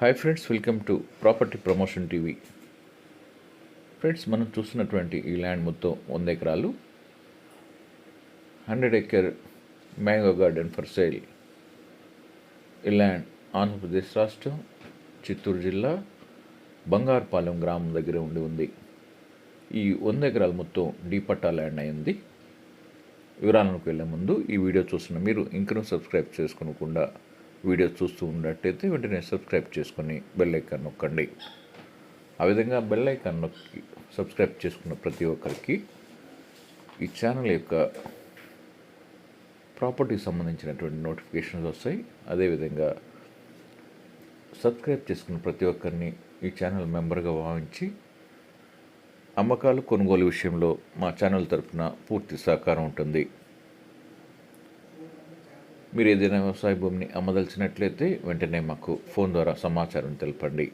Hi friends welcome to property promotion TV. Friends మనం చూస్తున్నటువంటి ఈ ల్యాండ్ మొత్తం వంద ఎకరాలు. Hundred acre mango garden for sale. ఈ ల్యాండ్ ఆంధ్రప్రదేశ్ రాష్ట్రం చిత్తూరు జిల్లా బంగారుపాలెం గ్రామం దగ్గర ఉండి ఉంది. ఈ వంద ఎకరాలు మొత్తం డీపట్టా ల్యాండ్ అయింది. వివరాలకు వెళ్ళే ముందు ఈ వీడియో చూస్తున్న మీరు ఇంకనూ సబ్స్క్రైబ్ చేసుకోకుండా వీడియో చూస్తూ ఉన్నట్టయితే వెంటనే సబ్స్క్రైబ్ చేసుకొని బెల్ ఐకాన్ నొక్కండి. ఆ విధంగా బెల్ ఐకాన్ నొక్కి సబ్స్క్రైబ్ చేసుకున్న ప్రతి ఒక్కరికి ఈ ఛానల్ యొక్క ప్రాపర్టీకి సంబంధించినటువంటి నోటిఫికేషన్స్ వస్తాయి. అదేవిధంగా సబ్స్క్రైబ్ చేసుకున్న ప్రతి ఒక్కరిని ఈ ఛానల్ మెంబర్గా భావించి అమ్మకాలు కొనుగోలు విషయంలో మా ఛానల్ తరఫున పూర్తి సహకారం ఉంటుంది. మీరు ఏదైనా వ్యవసాయ భూమిని అమ్మదలిచినట్లయితే వెంటనే మాకు ఫోన్ ద్వారా సమాచారం తెలపండి.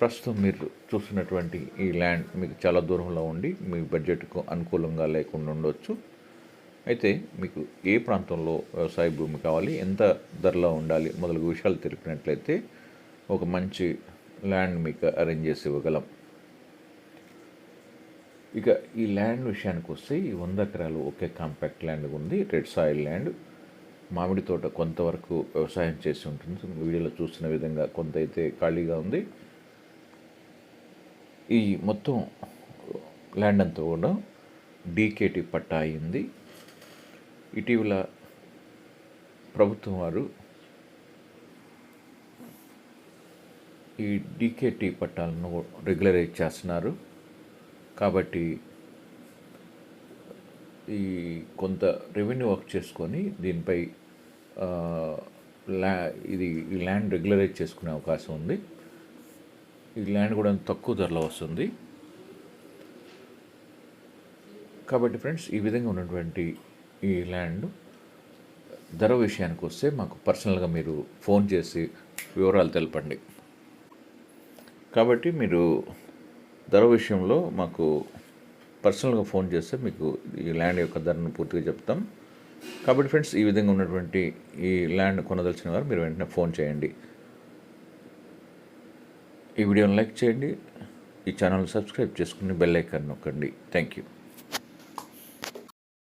ప్రస్తుతం మీరు చూస్తున్నటువంటి ఈ ల్యాండ్ మీకు చాలా దూరంలో ఉండి మీ బడ్జెట్కు అనుకూలంగా లేకుండా ఉండవచ్చు అయితే మీకు ఏ ప్రాంతంలో వ్యవసాయ భూమి కావాలి ఎంత ధరలో ఉండాలి మొదలగు విషయాలు తెలిపినట్లయితే ఒక మంచి ల్యాండ్ మీకు అరేంజ్ చేసి ఇవ్వగలం. ఇక ఈ ల్యాండ్ విషయానికి వస్తే ఈ వంద ఎకరాలు ఒకే కాంపాక్ట్ ల్యాండ్ ఉంది రెడ్ సాయిల్ ల్యాండ్. మామిడి తోట కొంతవరకు వ్యవసాయం చేసి ఉంటుంది. వీడియోలో చూసిన విధంగా కొంత అయితే ఖాళీగా ఉంది. ఈ మొత్తం ల్యాండ్ అంతా కూడా డీకేటీ పట్టా అయింది. ఇటీవల ప్రభుత్వం వారు ఈ డీకేటీ పట్టాలను రెగ్యులరైజ్ చేస్తున్నారు. కాబట్టి ఈ కొంత రెవెన్యూ వర్క్ చేసుకొని దీనిపై ల్యా ఇది ఈ ల్యాండ్ రెగ్యులరైజ్ చేసుకునే అవకాశం ఉంది. ఈ ల్యాండ్ కూడా తక్కువ ధరలో వస్తుంది. కాబట్టి ఫ్రెండ్స్ ఈ విధంగా ఉన్నటువంటి ఈ ల్యాండ్ ధర విషయానికి వస్తే మాకు పర్సనల్గా మీరు ఫోన్ చేసి వివరాలు తెలపండి. కాబట్టి మీరు ధర విషయంలో మాకు పర్సనల్గా ఫోన్ చేస్తే మీకు ఈ ల్యాండ్ యొక్క ధరను పూర్తిగా చెప్తాం. కాబట్టి ఫ్రెండ్స్ ఈ విధంగా ఉన్నటువంటి ఈ ల్యాండ్ కొనదలిచిన వారు మీరు వెంటనే ఫోన్ చేయండి. ఈ వీడియోని లైక్ చేయండి. ఈ ఛానల్ సబ్స్క్రైబ్ చేసుకుని బెల్ ఐకాన్ నొక్కండి. Thank you